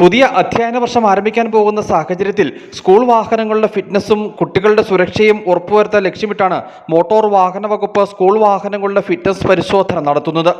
പുതിയ അധ്യയന വർഷം ആരംഭിക്കാൻ പോകുന്ന സാഹചര്യത്തിൽ സ്കൂൾ വാഹനങ്ങളുടെ ഫിറ്റ്നസും കുട്ടികളുടെ സുരക്ഷയും ഉറപ്പുവരുത്താൻ ലക്ഷ്യമിട്ടാണ് മോട്ടോർ വാഹന വകുപ്പ് സ്കൂൾ വാഹനങ്ങളുടെ ഫിറ്റ്നസ് പരിശോധന നടത്തുന്നത്.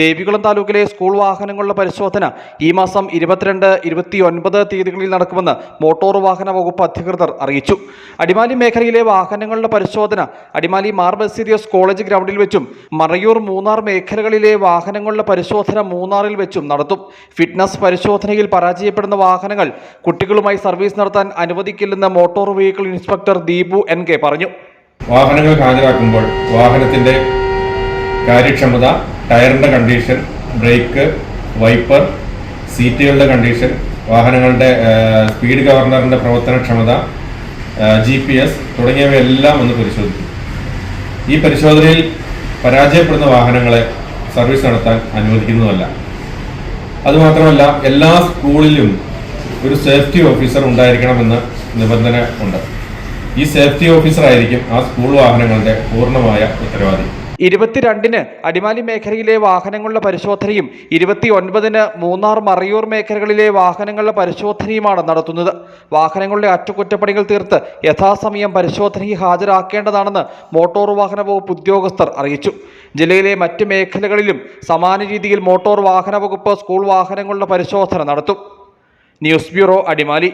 ദേവികുളം താലൂക്കിലെ സ്കൂൾ വാഹനങ്ങളുടെ പരിശോധന ഈ മാസം ഇരുപത്തിരണ്ട് ഇരുപത്തി ഒൻപത് തീയതികളിൽ നടക്കുമെന്ന് മോട്ടോർ വാഹന വകുപ്പ് അധികൃതർ അറിയിച്ചു. അടിമാലി മേഖലയിലെ വാഹനങ്ങളുടെ പരിശോധന അടിമാലി മാർ ബസീരിയസ് കോളേജ് ഗ്രൗണ്ടിൽ വെച്ചും മറയൂർ മൂന്നാർ മേഖലകളിലെ വാഹനങ്ങളുടെ പരിശോധന മൂന്നാറിൽ വെച്ചും നടത്തും. ഫിറ്റ്നസ് പരിശോധനയിൽ പരാജയപ്പെടുന്ന വാഹനങ്ങൾ കുട്ടികളുമായി സർവീസ് നടത്താൻ അനുവദിക്കില്ലെന്ന് motor vehicle inspector Deepu N K പറഞ്ഞു. വാഹനങ്ങൾ ഹാജരാക്കുമ്പോൾ വാഹനത്തിന്റെ കാര്യക്ഷമത ടയറിന്റെ കണ്ടീഷൻ ബ്രേക്ക് വൈപ്പർ സീറ്റുകളുടെ കണ്ടീഷൻ വാഹനങ്ങളുടെ സ്പീഡ് ഗവർണറിന്റെ പ്രവർത്തനക്ഷമത ജി പി എസ് തുടങ്ങിയവയെല്ലാം ഒന്ന് പരിശോധിക്കും. ഈ പരിശോധനയിൽ പരാജയപ്പെടുന്ന വാഹനങ്ങളെ സർവീസ് നടത്താൻ അനുവദിക്കുന്നതല്ല. അതുമാത്രമല്ല എല്ലാ സ്കൂളിലും ഒരു സേഫ്റ്റി ഓഫീസർ ഉണ്ടായിരിക്കണമെന്ന് നിബന്ധന ഉണ്ട്. ഈ സേഫ്റ്റി ഓഫീസർ ആയിരിക്കും ആ സ്കൂൾ വാഹനങ്ങളുടെ പൂർണമായ ഉത്തരവാദി. ഇരുപത്തിരണ്ടിന് അടിമാലി മേഖലയിലെ വാഹനങ്ങളുടെ പരിശോധനയും ഇരുപത്തി ഒൻപതിന് മൂന്നാർ മറയൂർ മേഖലകളിലെ വാഹനങ്ങളുടെ പരിശോധനയുമാണ് നടത്തുന്നത്. വാഹനങ്ങളുടെ അറ്റകുറ്റപ്പണികൾ തീർത്ത് യഥാസമയം പരിശോധനയ്ക്ക് ഹാജരാക്കേണ്ടതാണെന്ന് മോട്ടോർ വാഹന വകുപ്പ് ഉദ്യോഗസ്ഥർ അറിയിച്ചു. ജില്ലയിലെ മറ്റ് മേഖലകളിലും സമാന രീതിയിൽ മോട്ടോർ വാഹന വകുപ്പ് സ്കൂൾ വാഹനങ്ങളുടെ പരിശോധന നടത്തും. News bureau Adimali.